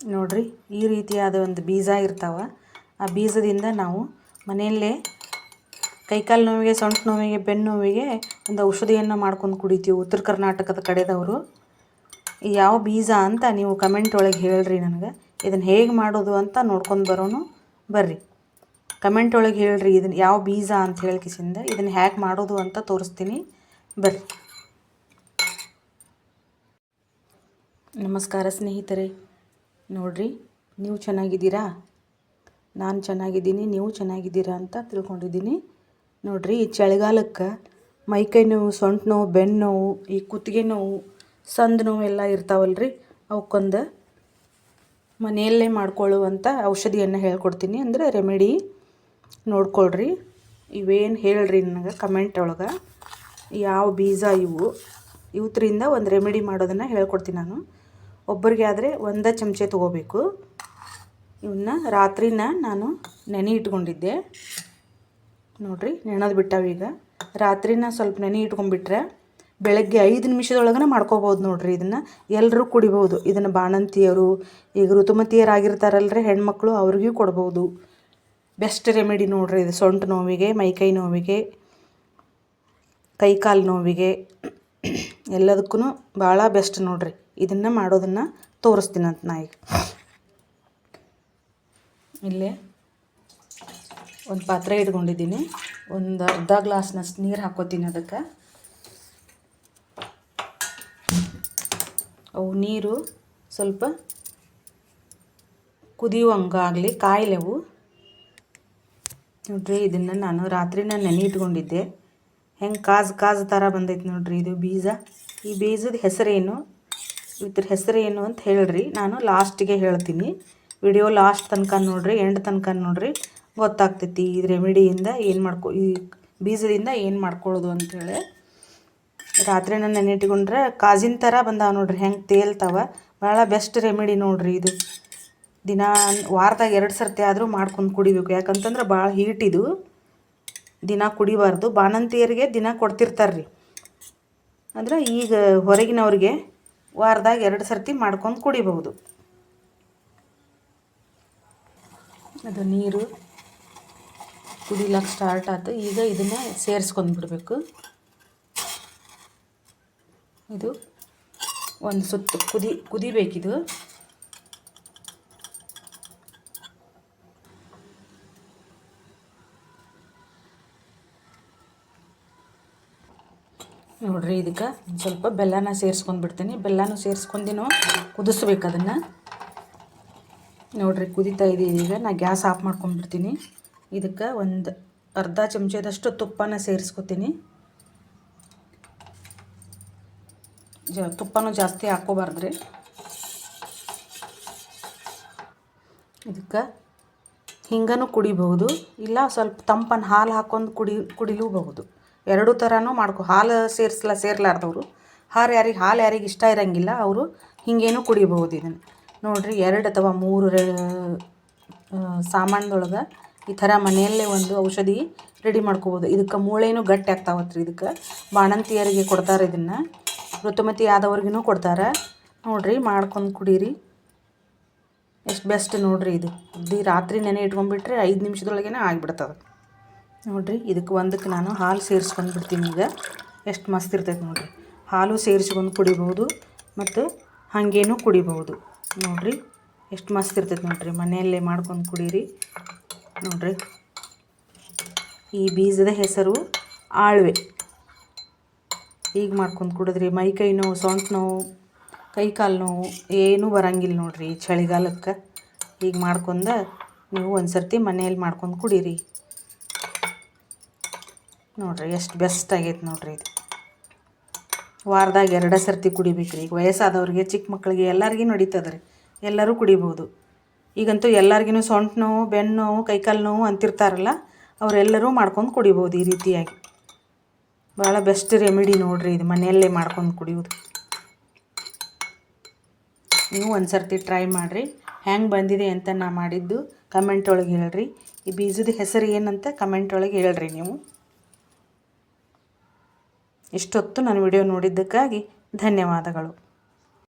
ನೋಡ್ರಿ, ಈ ರೀತಿಯಾದ ಒಂದು ಬೀಜ ಇರ್ತಾವೆ. ಆ ಬೀಜದಿಂದ ನಾವು ಮನೆಯಲ್ಲೇ ಕೈಕಾಲು ನೋವಿಗೆ, ಸೊಂಟ ನೋವಿಗೆ, ಬೆನ್ನು ನೋವಿಗೆ ಒಂದು ಔಷಧಿಯನ್ನು ಮಾಡ್ಕೊಂಡು ಕುಡಿತೀವಿ ಉತ್ತರ ಕರ್ನಾಟಕದ ಕಡೆದವರು. ಯಾವ ಬೀಜ ಅಂತ ನೀವು ಕಮೆಂಟ್ ಒಳಗೆ ಹೇಳ್ರಿ ನನಗೆ. ಇದನ್ನು ಹೇಗೆ ಮಾಡೋದು ಅಂತ ನೋಡ್ಕೊಂಡು ಬರೋನು ಬರ್ರಿ. ಕಮೆಂಟ್ ಒಳಗೆ ಹೇಳ್ರಿ ಇದನ್ನು ಯಾವ ಬೀಜ ಅಂತ ಹೇಳ್ಕಿಸಿಂದ ಇದನ್ನು ಹೇಗೆ ಮಾಡೋದು ಅಂತ ತೋರಿಸ್ತೀನಿ ಬರ್ರಿ. ನಮಸ್ಕಾರ ಸ್ನೇಹಿತರೆ. ನೋಡ್ರಿ, ನೀವು ಚೆನ್ನಾಗಿದ್ದೀರಾ? ನಾನು ಚೆನ್ನಾಗಿದ್ದೀನಿ, ನೀವು ಚೆನ್ನಾಗಿದ್ದೀರಾ ಅಂತ ತಿಳ್ಕೊಂಡಿದ್ದೀನಿ. ನೋಡ್ರಿ, ಈ ಚಳಿಗಾಲಕ್ಕೆ ಮೈಕೈ ನೋವು, ಸೊಂಟ ನೋವು, ಬೆನ್ನು ನೋವು, ಈ ಕುತ್ತಿಗೆ ನೋವು, ಸಂದ್ ನೋವು ಎಲ್ಲ ಇರ್ತಾವಲ್ರಿ. ಅವಕ್ಕೊಂದು ಮನೆಯಲ್ಲೇ ಮಾಡ್ಕೊಳ್ಳುವಂಥ ಔಷಧಿಯನ್ನು ಹೇಳ್ಕೊಡ್ತೀನಿ. ಅಂದರೆ ರೆಮಿಡಿ ನೋಡ್ಕೊಳ್ರಿ. ಇವೇನು ಹೇಳ್ರಿ ನನಗೆ ಕಮೆಂಟ್ ಒಳಗೆ. ಯಾವ ಬೀಜ ಇವು ಇವತ್ತರಿಂದ ಒಂದು ರೆಮಿಡಿ ಮಾಡೋದನ್ನು ಹೇಳ್ಕೊಡ್ತೀನಿ ನಾನು. ಒಬ್ಬರಿಗೆ ಆದರೆ ಒಂದೇ ಚಮಚೆ ತೊಗೋಬೇಕು. ಇವನ್ನ ರಾತ್ರಿನ ನಾನು ನೆನೆ ಇಟ್ಕೊಂಡಿದ್ದೆ. ನೋಡಿರಿ ನೆನೆದು ಬಿಟ್ಟಾವೀಗ ರಾತ್ರಿನ ಸ್ವಲ್ಪ ನೆನೆ ಇಟ್ಕೊಂಡ್ಬಿಟ್ರೆ ಬೆಳಗ್ಗೆ ಐದು ನಿಮಿಷದೊಳಗನೆ ಮಾಡ್ಕೋಬೋದು ನೋಡ್ರಿ ಇದನ್ನು. ಎಲ್ಲರೂ ಕುಡಿಬೋದು. ಇದನ್ನು ಬಾಣಂತಿಯರು, ಈಗ ಋತುಮತಿಯರಾಗಿರ್ತಾರಲ್ರಿ, ಹೆಣ್ಮಕ್ಳು ಅವ್ರಿಗೂ ಕೊಡ್ಬೋದು. ಬೆಸ್ಟ್ ರೆಮಿಡಿ ನೋಡ್ರಿ ಇದು, ಸೊಂಟು ನೋವಿಗೆ, ಮೈಕೈ ನೋವಿಗೆ, ಕೈಕಾಲು ನೋವಿಗೆ. ಎಲ್ಲದಕ್ಕೂ ಭಾಳ ಬೆಸ್ಟ್ ನೋಡ್ರಿ. ಇದನ್ನು ಮಾಡೋದನ್ನು ತೋರಿಸ್ತೀನಿ ಅಂತ ನಾ ಈಗ. ಇಲ್ಲೇ ಒಂದು ಪಾತ್ರೆ ಇಟ್ಕೊಂಡಿದ್ದೀನಿ. ಒಂದು ಅರ್ಧ ಗ್ಲಾಸ್ನಷ್ಟು ನೀರು ಹಾಕೋತೀನಿ ಅದಕ್ಕೆ. ಅವು ನೀರು ಸ್ವಲ್ಪ ಕುದಿಯುವಂಗಾಗಲಿ ಕಾಯಿಲೆವು ನೋಡ್ರಿ, ಇದನ್ನು ನಾನು ರಾತ್ರಿನ ನೆನೆ ಇಟ್ಕೊಂಡಿದ್ದೆ. ಹೆಂಗೆ ಕಾಜು ಕಾಜು ಥರ ಬಂದೈತೆ ನೋಡ್ರಿ ಇದು ಬೀಜ. ಈ ಬೀಜದ ಹೆಸರೇನು? ಇದ್ರ ಹೆಸರೇನು ಅಂತ ಹೇಳ್ರಿ. ನಾನು ಲಾಸ್ಟಿಗೆ ಹೇಳ್ತೀನಿ. ವಿಡಿಯೋ ಲಾಸ್ಟ್ ತನಕ ನೋಡ್ರಿ, ಎಂಡ್ ತನಕ ನೋಡ್ರಿ. ಗೊತ್ತಾಗ್ತೈತಿ ಈ ರೆಮಿಡಿಯಿಂದ ಏನು ಮಾಡ್ಕೊ, ಈ ಬೀಜದಿಂದ ಏನು ಮಾಡ್ಕೊಳ್ಳೋದು ಅಂಥೇಳಿ ರಾತ್ರಿ ನಾನು ನೆನೆಟ್ಕೊಂಡ್ರೆ ಕಾಜಿನ ಥರ ಬಂದಾವ ನೋಡ್ರಿ, ಹೆಂಗೆ ತೇಲ್ತಾವ. ಭಾಳ ಬೆಸ್ಟ್ ರೆಮಿಡಿ ನೋಡ್ರಿ ಇದು. ದಿನ, ವಾರದಾಗ ಎರಡು ಸರ್ತಿ ಆದರೂ ಮಾಡ್ಕೊಂಡು ಕುಡಿಬೇಕು. ಯಾಕಂತಂದ್ರೆ ಭಾಳ ಹೀಟ್ ಇದು. ದಿನ ಕುಡಿಬಾರ್ದು. ಬಾಣಂತಿಯರಿಗೆ ದಿನ ಕೊಡ್ತಿರ್ತಾರೆ ರೀ ಅಂದ್ರೆ ಈಗ ಹೊರಗಿನವ್ರಿಗೆ ವಾರದಾಗ ಎರಡು ಸರ್ತಿ ಮಾಡ್ಕೊಂಡು ಕುಡಿಬಹುದು. ಅದು ನೀರು ಕುಡಿಲಕ್ಕೆ ಸ್ಟಾರ್ಟ್ ಆಯ್ತು ಈಗ ಇದನ್ನು ಸೇರಿಸ್ಕೊಂಡು ಬಿಡಬೇಕು. ಇದು ಒಂದು ಸುತ್ತು ಕುದಿ ಕುದಿಬೇಕಿದು. ನೋಡ್ರಿ, ಇದಕ್ಕೆ ಸ್ವಲ್ಪ ಬೆಲ್ಲನ ಸೇರಿಸ್ಕೊಂಡು ಬಿಡ್ತೀನಿ. ಬೆಲ್ಲನೂ ಸೇರಿಸ್ಕೊಂಡಿನೂ ಕುದಿಸ್ಬೇಕು ಅದನ್ನು. ನೋಡ್ರಿ, ಕುದಿತಾ ಇದ್ದೀನಿ ಈಗ. ನಾ ಗ್ಯಾಸ್ ಆಫ್ ಮಾಡ್ಕೊಂಡ್ಬಿಡ್ತೀನಿ ಇದಕ್ಕೆ ಒಂದು ಅರ್ಧ ಚಮಚದಷ್ಟು ತುಪ್ಪನ ಸೇರಿಸ್ಕೊತೀನಿ. ಜ, ತುಪ್ಪನೂ ಜಾಸ್ತಿ ಹಾಕೋಬಾರ್ದ್ರಿ ಇದಕ್ಕೆ ಹಿಂಗನೂ ಕುಡಿಬಹುದು. ಇಲ್ಲ ಸ್ವಲ್ಪ ತಂಪನ್ನು ಹಾಲು ಹಾಕ್ಕೊಂಡು ಕುಡಿ, ಕುಡಿಲೂಬಹುದು. ಎರಡೂ ಥರನೂ ಮಾಡ್ಕೊ, ಹಾಲು ಸೇರಿಸಲ, ಸೇರ್ಲಾರ್ದವರು. ಹಾಲು ಯಾರಿಗೆ ಹಾಲು ಯಾರಿಗೆ ಇಷ್ಟ ಇರೋಂಗಿಲ್ಲ, ಅವರು ಹಿಂಗೇನು ಕುಡಿಬಹುದು ಇದನ್ನು. ನೋಡಿರಿ, ಎರಡು ಅಥವಾ ಮೂರು ರೆ ಸಾಮಾನ್ದೊಳಗೆ ಈ ಥರ ಮನೆಯಲ್ಲೇ ಒಂದು ಔಷಧಿ ರೆಡಿ ಮಾಡ್ಕೋಬೋದು. ಇದಕ್ಕೆ ಮೂಳೆನೂ ಗಟ್ಟಿ ಆಗ್ತಾವತ್ರಿ ಇದಕ್ಕೆ. ಬಾಣಂತಿಯರಿಗೆ ಕೊಡ್ತಾರೆ ಇದನ್ನು. ಋತುಮತಿ ಆದವ್ರಿಗೂ ಕೊಡ್ತಾರೆ. ನೋಡಿರಿ, ಮಾಡ್ಕೊಂಡು ಕುಡೀರಿ. ಎಷ್ಟು ಬೆಸ್ಟ್ ನೋಡಿರಿ ಇದು. ಇದು ರಾತ್ರಿ ನೆನೆ ಇಟ್ಕೊಂಡ್ಬಿಟ್ರೆ ಐದು ನಿಮಿಷದೊಳಗೇನೆ ಆಗಿಬಿಡ್ತದೆ. ನೋಡಿರಿ, ಇದಕ್ಕೆ ಒಂದಕ್ಕೆ ನಾನು ಹಾಲು ಸೇರಿಸ್ಕೊಂಡು ಬಿಡ್ತೀನಿ ಈಗ. ಎಷ್ಟು ಮಸ್ತ್ ಇರ್ತೈತೆ ನೋಡಿರಿ. ಹಾಲು ಸೇರಿಸ್ಕೊಂಡು ಕುಡಿಬೋದು ಮತ್ತು ಹಾಗೇನು ಕುಡಿಬೋದು. ನೋಡಿರಿ, ಎಷ್ಟು ಮಸ್ತ್ ಇರ್ತೈತೆ ನೋಡಿರಿ. ಮನೆಯಲ್ಲೇ ಮಾಡ್ಕೊಂಡು ಕುಡೀರಿ. ನೋಡಿರಿ, ಈ ಬೀಜದ ಹೆಸರು ಆಳ್ವೆ. ಈಗ ಮಾಡ್ಕೊಂಡು ಕುಡಿದ್ರಿ. ಮೈ ಕೈ ನೋವು, ಸೊಂಟ ನೋವು, ಕೈ ಕಾಲು ನೋವು ಏನೂ ಬರಂಗಿಲ್ಲ ನೋಡಿರಿ ಚಳಿಗಾಲಕ್ಕೆ. ಈಗ ಮಾಡ್ಕೊಂಡ ನೀವು ಒಂದು ಸರ್ತಿ ಮನೆಯಲ್ಲಿ ಮಾಡ್ಕೊಂಡು ಕುಡೀರಿ. ನೋಡಿರಿ, ಎಷ್ಟು ಬೆಸ್ಟ್ ಆಗೈತೆ ನೋಡಿರಿ ಇದು. ವಾರದಾಗ ಎರಡೇ ಸರ್ತಿ ಕುಡಿಬೇಕು ರೀ ಈಗ ವಯಸ್ಸಾದವ್ರಿಗೆ ಚಿಕ್ಕ ಮಕ್ಕಳಿಗೆ ಎಲ್ಲರಿಗೂ ನಡೀತದೆ ರೀ. ಎಲ್ಲರೂ ಕುಡಿಬೋದು. ಈಗಂತೂ ಎಲ್ಲರಿಗೂ ಸೊಂಟ ನೋವು ಬೆನ್ನು ನೋವು, ಕೈಕಾಲು ನೋವು ಅಂತಿರ್ತಾರಲ್ಲ, ಅವರೆಲ್ಲರೂ ಮಾಡ್ಕೊಂಡು ಕುಡಿಬೋದು ಈ ರೀತಿಯಾಗಿ. ಭಾಳ ಬೆಸ್ಟ್ ರೆಮಿಡಿ ನೋಡಿರಿ ಇದು, ಮನೆಯಲ್ಲೇ ಮಾಡ್ಕೊಂಡು ಕುಡಿಯೋದು. ನೀವು ಒಂದು ಸರ್ತಿ ಟ್ರೈ ಮಾಡಿರಿ. ಹೆಂಗೆ ಬಂದಿದೆ ಅಂತ ನಾ ಮಾಡಿದ್ದು ಕಮೆಂಟ್ ಒಳಗೆ ಹೇಳ್ರಿ. ಈ ಬೀಜದ ಹೆಸರು ಏನಂತ ಕಮೆಂಟ್ ಒಳಗೆ ಹೇಳ್ರಿ ನೀವು. ಇಷ್ಟೊತ್ತು ನನ್ನ ವಿಡಿಯೋ ನೋಡಿದ್ದಕ್ಕಾಗಿ ಧನ್ಯವಾದಗಳು.